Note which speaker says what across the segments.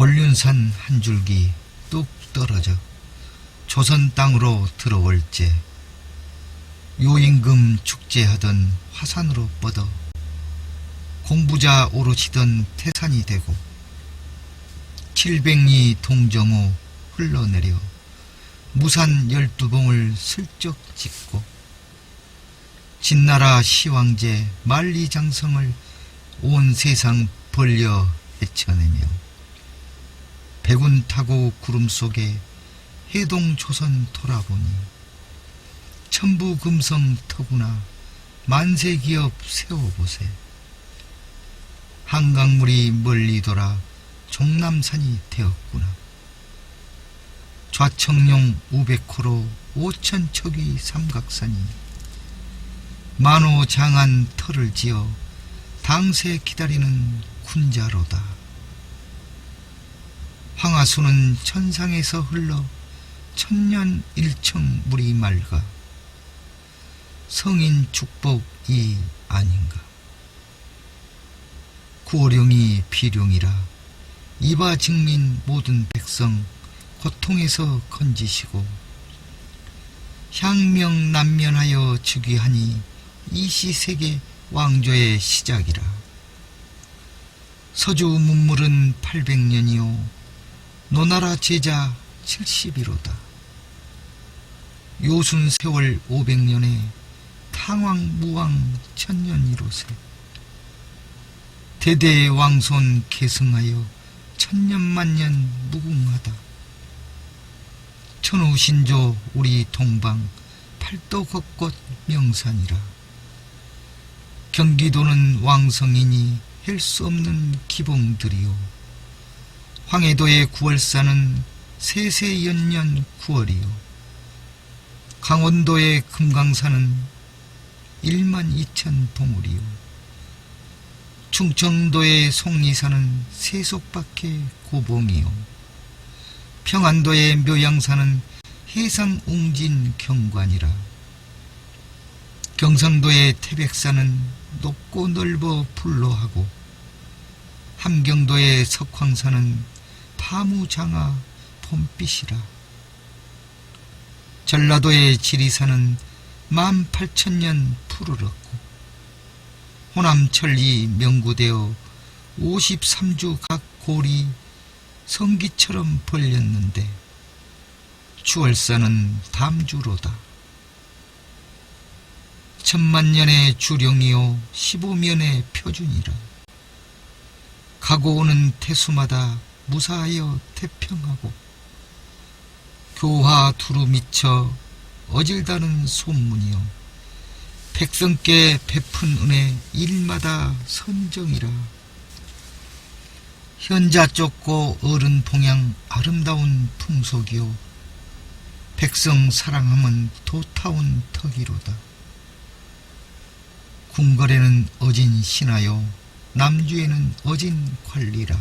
Speaker 1: 곤륜산 한 줄기 뚝 떨어져 조선 땅으로 들어올제 요임금 축제하던 화산으로 뻗어 공부자 오르시던 태산이 되고 칠백리 동정호 흘러내려 무산 열두봉을 슬쩍 짓고 진나라 시황제 만리장성을 온 세상 벌려 헤쳐내며 백운 타고 구름 속에 해동 조선 돌아보니 천부 금성 터구나 만세 기업 세워보세 한강물이 멀리 돌아 종남산이 되었구나 좌청룡 우백호로 오천척이 삼각산이 만호장한 터를 지어 당세 기다리는 군자로다. 황하수는 천상에서 흘러 천년 일청 물이 맑아 성인 축복이 아닌가. 구호령이 비룡이라 이바 증민 모든 백성 고통에서 건지시고 향명 난면하여 즉위하니 이시 세계 왕조의 시작이라. 서주 문물은 800년이요 노나라 제자 70이로다. 요순 세월 500년에 탕왕 무왕 천년이로세. 대대 왕손 계승하여 천년만년 무궁하다. 천우신조 우리 동방 팔도 걷곳 명산이라. 경기도는 왕성이니 할 수 없는 기봉들이요. 황해도의 구월사는 세세연년 구월이요. 강원도의 금강산은 1만 2천 봉우리요. 충청도의 속리산은 세속밖에 고봉이요. 평안도의 묘양산은 해상 웅진 경관이라. 경상도의 태백산은 높고 넓어 불로하고 함경도의 석황산은 파무장하 봄빛이라. 전라도의 지리산은 만 팔천 년 푸르렀고 호남천리 명구되어 53주 각 골이 성기처럼 벌렸는데 추월사는 담주로다. 천만년의 주령이요 15면의 표준이라. 가고 오는 태수마다 무사하여 태평하고 교화 두루 미쳐 어질다는 소문이요. 백성께 베푼 은혜 일마다 선정이라. 현자 쫓고 어른 봉양 아름다운 풍속이요. 백성 사랑함은 도타운 덕이로다. 궁궐에는 어진 신하요. 남주에는 어진 관리라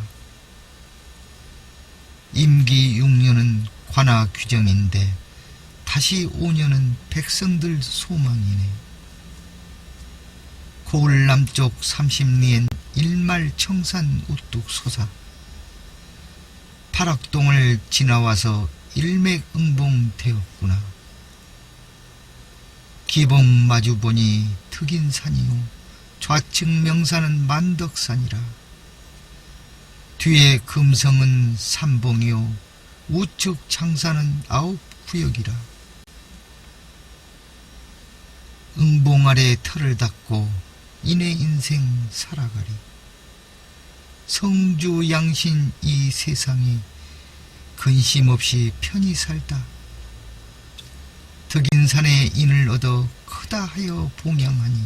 Speaker 1: 임기 6년은 관하 규정인데 다시 5년은 백성들 소망이네. 고을 남쪽 30리엔 일말 청산 우뚝 솟아 파락동을 지나와서 일맥응봉 되었구나. 기봉 마주 보니 득인산이요 좌측 명산은 만덕산이라. 뒤에 금성은 삼봉이요 우측 창산은 아홉 구역이라. 응봉 아래 털을 닦고 인의 인생 살아가리. 성주 양신 이 세상에 근심 없이 편히 살다. 덕인산의 인을 얻어 크다 하여 봉양하니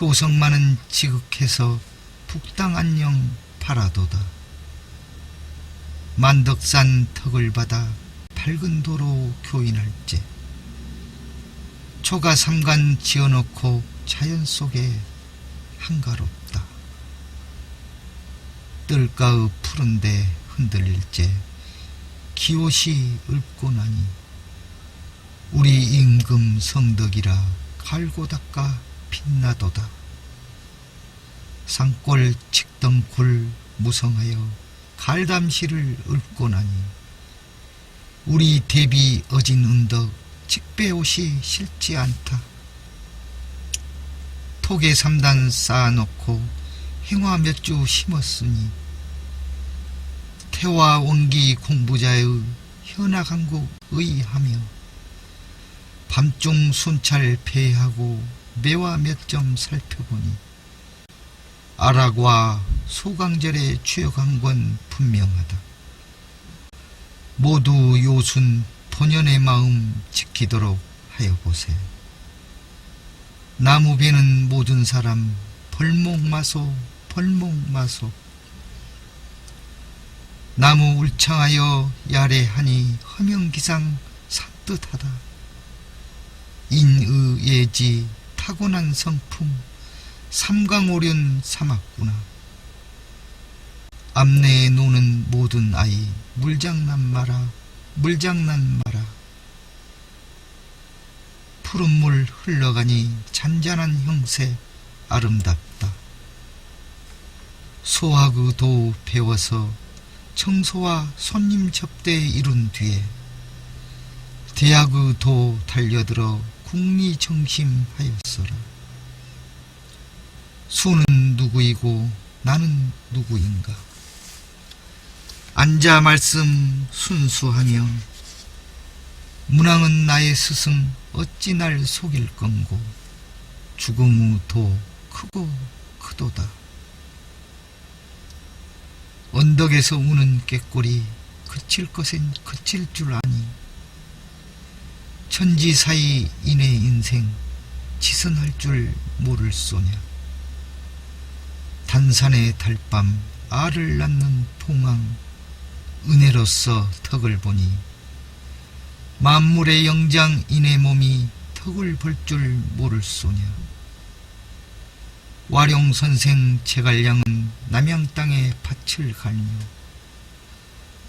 Speaker 1: 효성 많은 지극해서 북당 안녕 파라도다. 만덕산 턱을 받아 밝은 도로 교인할제. 초가 삼간 지어놓고 자연 속에 한가롭다. 뜰가의 푸른데 흔들릴제 기옷이 읊고 나니 우리 임금 성덕이라 갈고 닦아 빛나도다. 산골 직덩굴 무성하여 갈담시를 읊고 나니 우리 대비 어진 언덕 직배옷이 싫지 않다. 톡에 삼단 쌓아놓고 행화 몇 주 심었으니 태화 온기 공부자의 현악한국 의 하며 밤중 순찰 폐하고 매화 몇 점 살펴보니 아락과 소강절에 취역한 건 분명하다. 모두 요순 본연의 마음 지키도록 하여 보세. 나무배는 모든 사람 벌목마소 벌목마소 나무 울창하여 야래하니 허명기상 산뜻하다. 인의예지 타고난 성품 삼강오륜 삼았구나. 앞내에 노는 모든 아이 물장난 마라 물장난 마라. 푸른 물 흘러가니 잔잔한 형세 아름답다. 소하그 도 배워서 청소와 손님 접대 이룬 뒤에 대학의 도 달려들어 국리정심하였어라. 수는 누구이고 나는 누구인가? 앉아 말씀 순수하며 문왕은 나의 스승 어찌 날 속일 건고 죽음 후 도 크고 크도다. 언덕에서 우는 꾀꼬리 그칠 것엔 그칠 줄 아니 천지 사이 인의 인생 지선할 줄 모를 소냐 단산의 달밤 알을 낳는 봉황 은혜로서 턱을 보니 만물의 영장 인의 몸이 턱을 벌줄 모를 소냐 와룡 선생 제갈량은 남양 땅에 밭을 갈며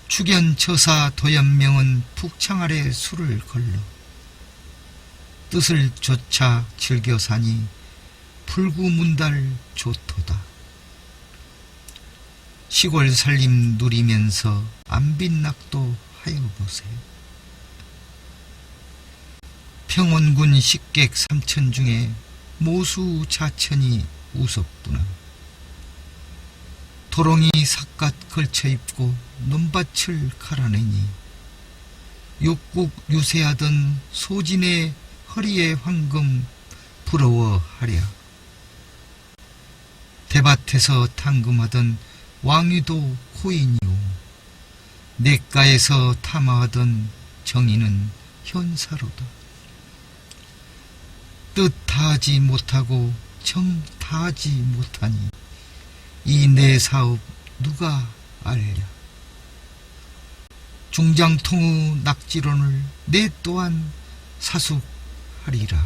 Speaker 1: 축연 처사 도연명은 북창 아래 술을 걸러 뜻을 조차 즐겨 사니 불구문달 좋도다. 시골 살림 누리면서 안빈낙도 하여 보세요. 평원군 식객 삼천 중에 모수 자천이 우섭구나. 도롱이 삿갓 걸쳐 입고 논밭을 갈아내니 육국 유세하던 소진의 허리에 황금 부러워하랴. 대밭에서 탕금하던 왕위도 코인이오. 냇가에서 탐하던 정의는 현사로다. 뜻하지 못하고 정타하지 못하니 이 내 사업 누가 알랴. 중장통의 낙지론을 내 또한 사숙하리라.